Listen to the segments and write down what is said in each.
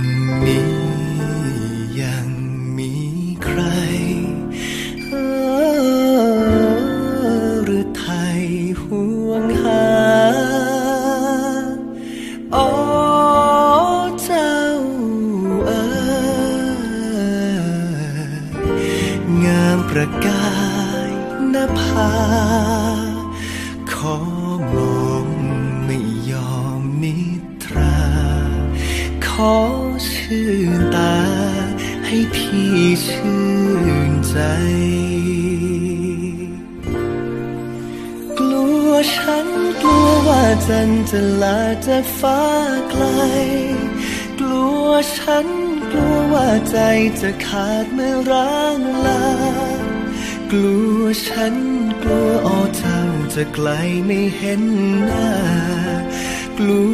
งนี้ยังมีใครหรือไทยห่วงหาโอเจ้าเอ๋งาประกายนภาขอ อชื่นตา ให้พี่ชื่นใจ กลัวฉันกลัวว่าจันจะลาจากฟ้าไกล กลัวฉันกลัวว่าใจจะขาดเมื่อร้างลา กลัวฉันกลัวอ๋อเจ้าจะไกลไม่เห็นหน้า กลั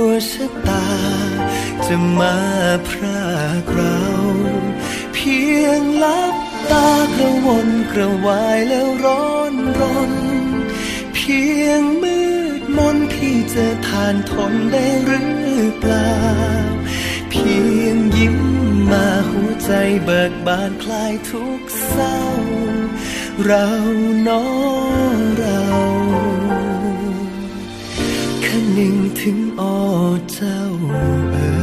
วชะตา จะมาพรากเราเพียงลับตากระวนกระวายแล้วร้อนรน เพียงมืดมนพี่จะทานทนได้หรือเปล่า เพียงยิ้มมาหัวใจเบิกบานคลายทุกเศร้า เราน้อเราคนึงถึงอ้อเจ้าเอ๋